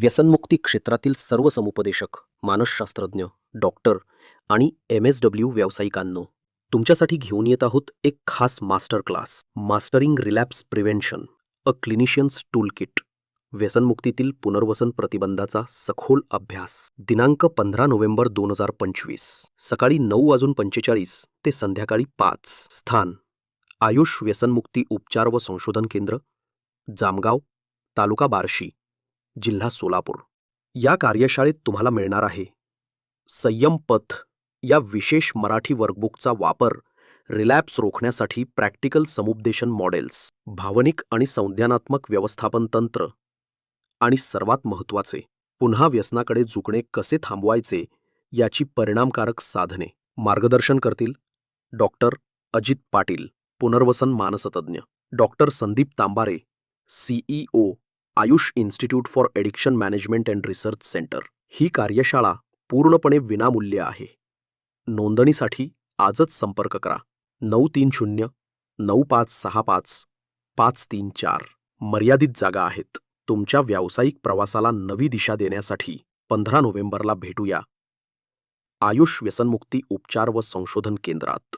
व्यसनमुक्ती क्षेत्रातील सर्व समुपदेशक मानसशास्त्रज्ञ डॉक्टर आणि एम एस डब्ल्यू व्यावसायिकांनो तुमच्यासाठी घेऊन येत आहोत एक खास master class mastering relapse prevention a clinician's tool kit व्यसनमुक्तीतील पुनर्वसन प्रतिबंधाचा सखोल अभ्यास. दिनांक पंधरा नोव्हेंबर दोन हजार पंचवीस सकाळी नऊ वाजून पंचेचाळीस ते संध्याकाळी पाच. स्थान. आयुष व्यसनमुक्ती उपचार व संशोधन केंद्र जामगाव तालुका बार्शी. जिल्हा सोलापूर. या कार्यशाळेत तुम्हाला मिळणार आहे. संयम पथ या विशेष मराठी वर्कबुकचा वापर रिलॅप्स रोखण्यासाठी प्रॅक्टिकल समुपदेशन मॉडेल्स भावनिक आणि संज्ञानात्मक व्यवस्थापन तंत्र आणि सर्वात महत्त्वाचे पुन्हा व्यसनाकडे झुकणे कसे थांबवायचे याची परिणामकारक साधने मार्गदर्शन करतील डॉक्टर अजित पाटील पुनर्वसन मानसतज्ञ doctor Sandeep Tambare CEO Ayush institute for addiction management and research centre. ही कार्यशाळा पूर्णपणे विनामूल्य आहे. नोंदणीसाठी आजच संपर्क करा. नऊ तीन शून्य नऊ पाच सहा पाच पाच तीन चार. मर्यादित जागा आहेत. तुमच्या व्यावसायिक प्रवासाला नवी दिशा देण्यासाठी पंधरा नोव्हेंबरला भेटूया. आयुष व्यसनमुक्ती उपचार व संशोधन केंद्रात.